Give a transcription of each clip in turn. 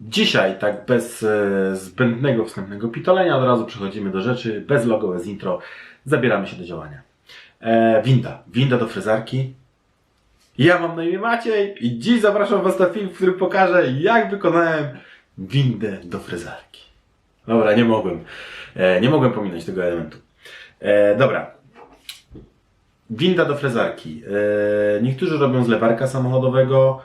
Dzisiaj, tak bez e, zbędnego wstępnego pitolenia, od razu przechodzimy do rzeczy, bez logo, bez intro, zabieramy się do działania. E, winda. Winda do frezarki. Ja mam na imię Maciej i dziś zapraszam Was na film, w którym pokażę, jak wykonałem windę do frezarki. Dobra, nie mogłem. E, nie mogłem pominąć tego elementu. E, dobra. Winda do frezarki. E, niektórzy robią z lewarka samochodowego,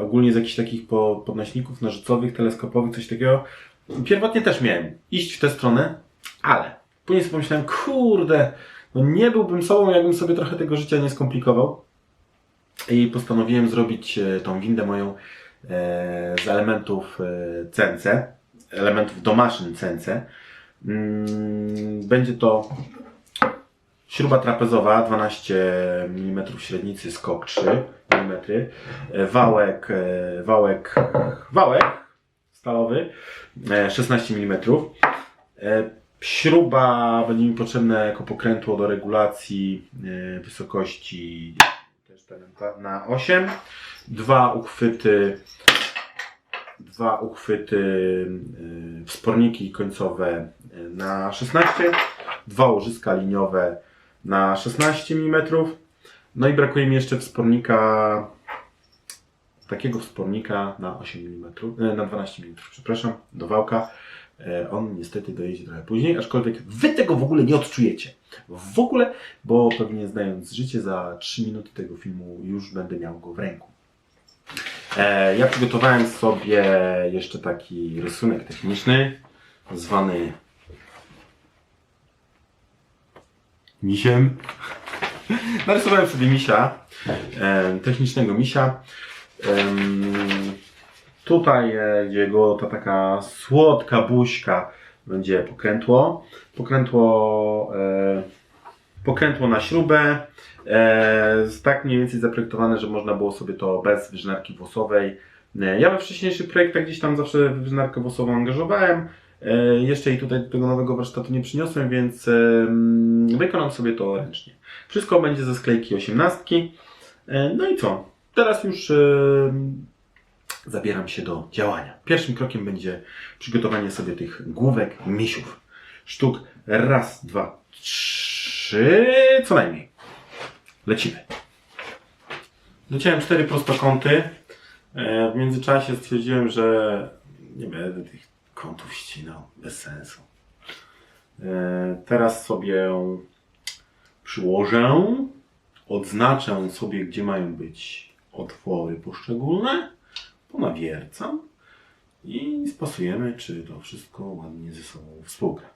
ogólnie z jakichś takich po, podnośników nożycowych, teleskopowych, coś takiego. Pierwotnie też miałem iść w tę stronę, ale później sobie pomyślałem, kurde, no nie byłbym sobą, jakbym sobie trochę tego życia nie skomplikował. I postanowiłem zrobić e, tą windę moją e, z elementów e, CNC, elementów do maszyn CNC. Mm, Będzie to śruba trapezowa 12 mm średnicy, skok 3 mm, e, wałek, e, wałek, wałek stalowy e, 16 mm. E, Śruba będzie mi potrzebna jako pokrętło do regulacji wysokości na 8. Dwa uchwyty, dwa uchwyty wsporniki końcowe na 16, dwa łożyska liniowe na 16 mm. No i brakuje mi jeszcze wspornika, takiego wspornika na 8 mm, e, na 12 mm, przepraszam, do wałka. E, On niestety dojedzie trochę później, aczkolwiek wy tego w ogóle nie odczujecie. W ogóle, bo pewnie znając życie, za 3 minuty tego filmu już będę miał go w ręku. E, Ja przygotowałem sobie jeszcze taki rysunek techniczny, zwany misiem. Narysowałem sobie misia, e, technicznego misia. Em, Tutaj, e, gdzie go ta taka słodka buźka będzie pokrętło. Pokrętło, e, pokrętło na śrubę. E, tak mniej więcej zaprojektowane, że można było sobie to bez wyżynarki włosowej. E, ja we wcześniejszych projektach gdzieś tam zawsze wyżynarkę włosową angażowałem. E, jeszcze jej tutaj do tego nowego warsztatu nie przyniosłem, więc wykonam sobie to ręcznie. Wszystko będzie ze sklejki 18. E, no i co? Teraz już zabieram się do działania. Pierwszym krokiem będzie przygotowanie sobie tych główek misiów. Sztuk raz, dwa, trzy, co najmniej. Lecimy. Dociąłem cztery prostokąty. E, W międzyczasie stwierdziłem, że nie będę tych kątów ścinał. Bez sensu. E, Teraz sobie przyłożę, odznaczę sobie, gdzie mają być otwory poszczególne ponawiercam i spasujemy, czy to wszystko ładnie ze sobą współgra.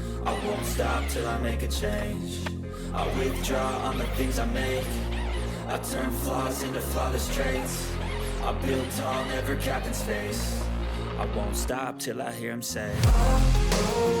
I won't stop till I make a change. I withdraw on the things I make. I turn flaws into flawless traits. I build tall, never cap in space. I won't stop till I hear him say. I've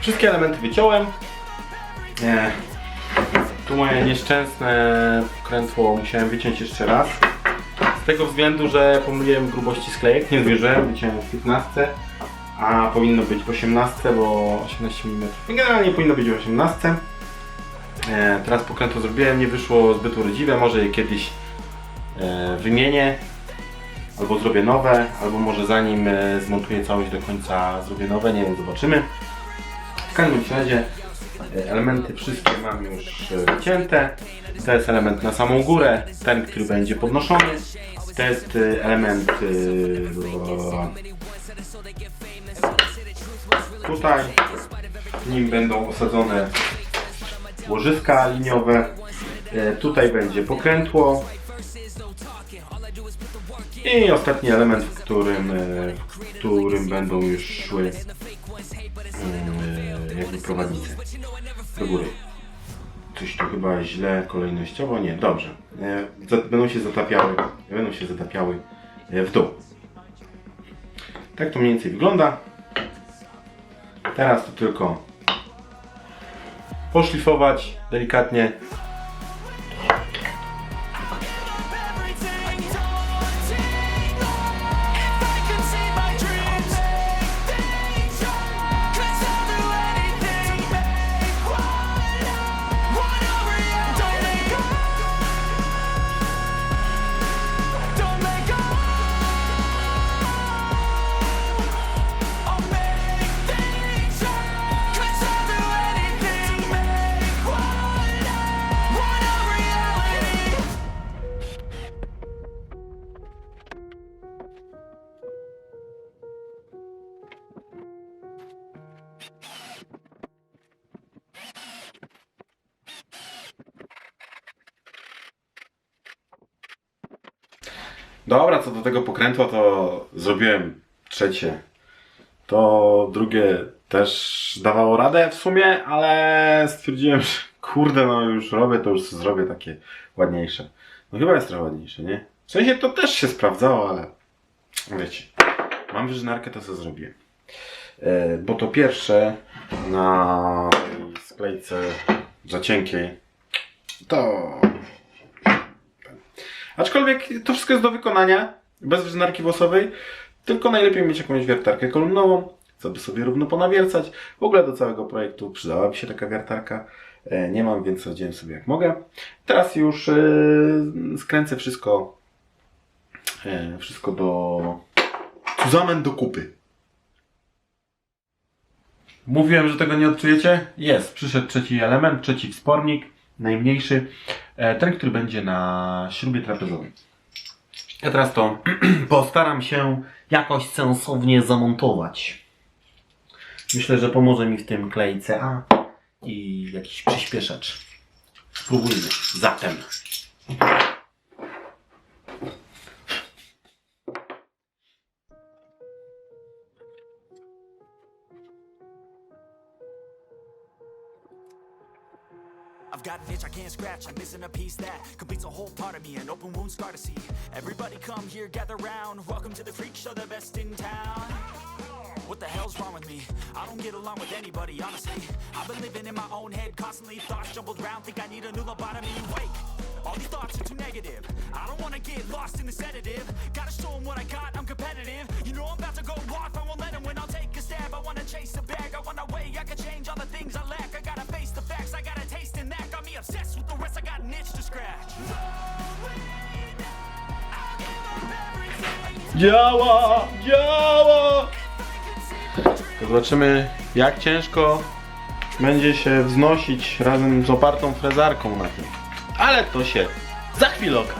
Wszystkie elementy wyciąłem. Nie. Tu moje nieszczęsne krętło musiałem wyciąć jeszcze raz. Z tego względu, że pomyliłem grubości sklejek, nie zwierzyłem, wyciąłem w 15, a powinno być w 18, bo 18 mm. Generalnie powinno być w 18. E, teraz pokrętło zrobiłem, nie wyszło zbyt urodziwe, może je kiedyś e, wymienię. Albo zrobię nowe, albo może zanim e, zmontuję całość do końca zrobię nowe, nie wiem, zobaczymy. W każdym razie e, elementy wszystkie mam już e, wycięte. To jest element na samą górę, ten, który będzie podnoszony. To jest element tutaj. Nim będą osadzone łożyska liniowe. Tutaj będzie pokrętło. I ostatni element, w którym, e, w którym będą już szły mm, jakby prowadnice do góry. Coś tu chyba źle kolejnościowo, nie, dobrze. E, Będą się zatapiały, będą się zatapiały e, w dół. Tak to mniej więcej wygląda. Teraz to tylko poszlifować delikatnie. Dobra, co do tego pokrętła, to zrobiłem trzecie. To drugie też dawało radę w sumie, ale stwierdziłem, że kurde, no już robię, to już zrobię takie ładniejsze. No chyba jest trochę ładniejsze, nie? W sensie to też się sprawdzało, ale wiecie, mam wyżynarkę, to co zrobiłem. E, bo to pierwsze na sklejce za cienkiej to Aczkolwiek to wszystko jest do wykonania, bez wyżynarki włosowej, tylko najlepiej mieć jakąś wiertarkę kolumnową, co by sobie równo ponawiercać. W ogóle do całego projektu przydałaby się taka wiertarka. E, Nie mam, więc radziłem sobie jak mogę. Teraz już e, skręcę wszystko, e, wszystko do zusammen do kupy. Mówiłem, że tego nie odczujecie? Jest. Przyszedł trzeci element, trzeci wspornik, najmniejszy. E, Ten, który będzie na śrubie trapezowej. Ja teraz to postaram się jakoś sensownie zamontować. Myślę, że pomoże mi w tym klej CA i jakiś przyspieszacz. Spróbujmy. Zatem. I've got an itch I can't scratch, I'm missing a piece that completes a whole part of me, an open wound scar to see. Everybody come here, gather round. Welcome to the freak show, the best in town. What the hell's wrong with me? I don't get along with anybody, honestly. I've been living in my own head constantly, thoughts jumbled round, think I need a new lobotomy. Wake, All these thoughts are too negative. I don't wanna get lost in the sedative. Gotta show 'em what I got, I'm competitive. You know I'm about to go off, I won't let 'em win. I'll take a stab. I wanna chase a bag. I wanna way I can change all the things Działa! Działa! Zobaczymy, jak ciężko będzie się wznosić razem z opartą frezarką na tym. Ale to się za chwilę okaże.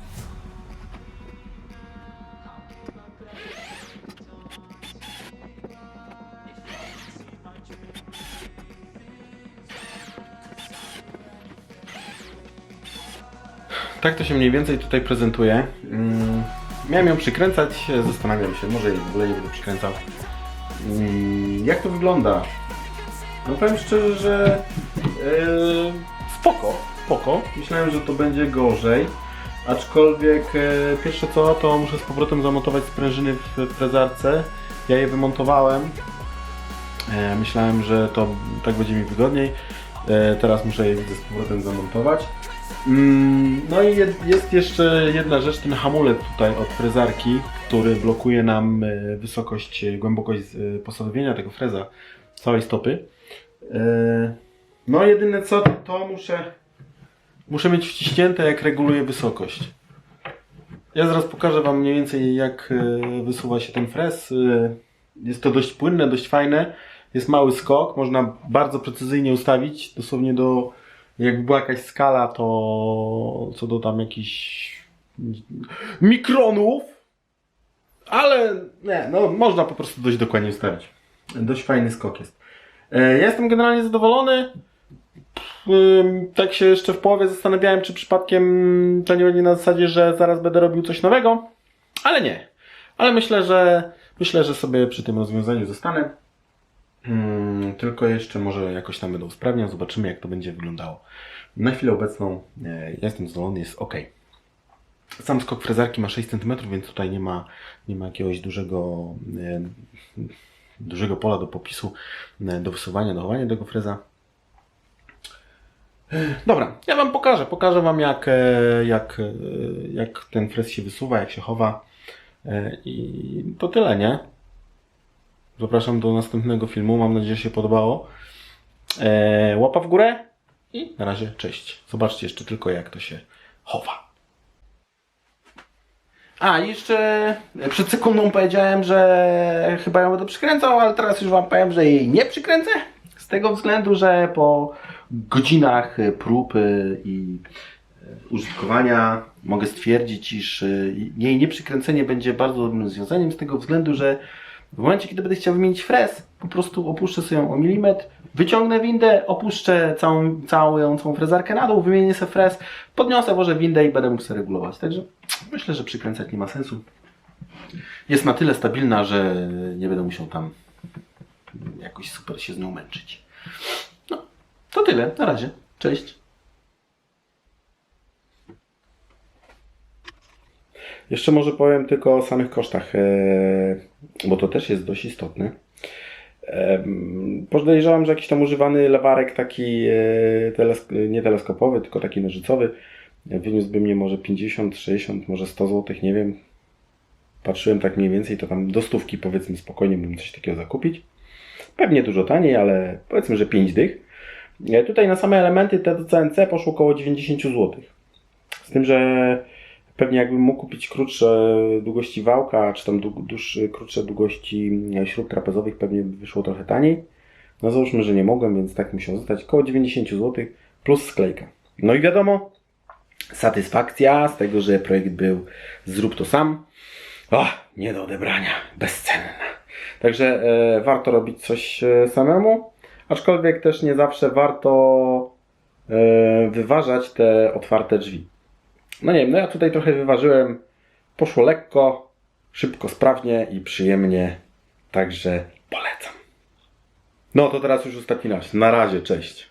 Tak to się mniej więcej tutaj prezentuje. Mm, Miałem ją przykręcać, zastanawiam się, może jej w ogóle nie będę przykręcał. Mm, Jak to wygląda? No powiem szczerze, że yy, spoko, spoko. Myślałem, że to będzie gorzej. Aczkolwiek e, pierwsze co, to muszę z powrotem zamontować sprężyny w frezarce. Ja je wymontowałem. E, myślałem, że to tak będzie mi wygodniej. Teraz muszę je z powrotem zamontować. Mm, No i jest jeszcze jedna rzecz, ten hamulec tutaj od frezarki, który blokuje nam e, wysokość, e, głębokość e, posadowienia tego freza całej stopy. No jedyne co, to muszę, muszę mieć wciśnięte jak reguluje wysokość. Ja zaraz pokażę Wam mniej więcej jak wysuwa się ten frez. Jest to dość płynne, dość fajne. Jest mały skok, można bardzo precyzyjnie ustawić, dosłownie do jakby była jakaś skala, to co do tam jakichś mikronów, ale nie, no można po prostu dość dokładnie ustawić. Dość fajny skok jest. E, Ja jestem generalnie zadowolony. Tak się jeszcze w połowie zastanawiałem, czy przypadkiem to nie będzie na zasadzie, że zaraz będę robił coś nowego, ale nie. Ale myślę, że myślę, że sobie przy tym rozwiązaniu zostanę. Hmm, tylko jeszcze może jakoś tam będę usprawniał, zobaczymy jak to będzie wyglądało. Na chwilę obecną e, jestem zadowolony, jest ok. Sam skok frezarki ma 6 cm, więc tutaj nie ma, nie ma jakiegoś dużego, e, dużego pola do popisu, e, do wysuwania, do chowania tego freza. E, Dobra, ja Wam pokażę. Pokażę Wam jak, e, jak, e, jak ten frez się wysuwa, jak się chowa. I to tyle, nie? Zapraszam do następnego filmu. Mam nadzieję, że się podobało. E, łapa w górę i na razie cześć. Zobaczcie jeszcze tylko jak to się chowa. A, jeszcze przed sekundą powiedziałem, że chyba ją będę przykręcał, ale teraz już Wam powiem, że jej nie przykręcę. Z tego względu, że po godzinach prób y, i y, użytkowania mogę stwierdzić, iż y, jej nieprzykręcenie będzie bardzo dobrym rozwiązaniem z tego względu, że w momencie, kiedy będę chciał wymienić frez, po prostu opuszczę sobie ją o milimetr, wyciągnę windę, opuszczę całą, całą, całą frezarkę na dół, wymienię sobie frez, podniosę, włożę windę i będę mógł sobie regulować. Także myślę, że przykręcać nie ma sensu. Jest na tyle stabilna, że nie będę musiał tam jakoś super się z nią męczyć. No, to tyle. Na razie. Cześć. Jeszcze może powiem tylko o samych kosztach, e, bo to też jest dość istotne. Podejrzewam, że jakiś tam używany lewarek taki e, telesk- nie teleskopowy, tylko taki nożycowy wyniósłby mnie może 50, 60, może 100 zł, nie wiem. Patrzyłem tak mniej więcej, to tam do stówki powiedzmy spokojnie mógłbym coś takiego zakupić. Pewnie dużo taniej, ale powiedzmy, że 5 dych. E, Tutaj na same elementy te do CNC poszło około 90 zł. Z tym, że pewnie jakbym mógł kupić krótsze długości wałka, czy tam dłuższe, krótsze długości e, śrub trapezowych, pewnie by wyszło trochę taniej. No załóżmy, że nie mogłem, więc tak musiał zostać. Około 90 zł plus sklejka. No i wiadomo, satysfakcja z tego, że projekt był zrób to sam. O, nie do odebrania, bezcenna. Także e, warto robić coś e, samemu, aczkolwiek też nie zawsze warto e, wyważać te otwarte drzwi. No nie wiem, no ja tutaj trochę wyważyłem. Poszło lekko, szybko, sprawnie i przyjemnie. Także polecam. No to teraz już ostatni raz. Na razie, cześć.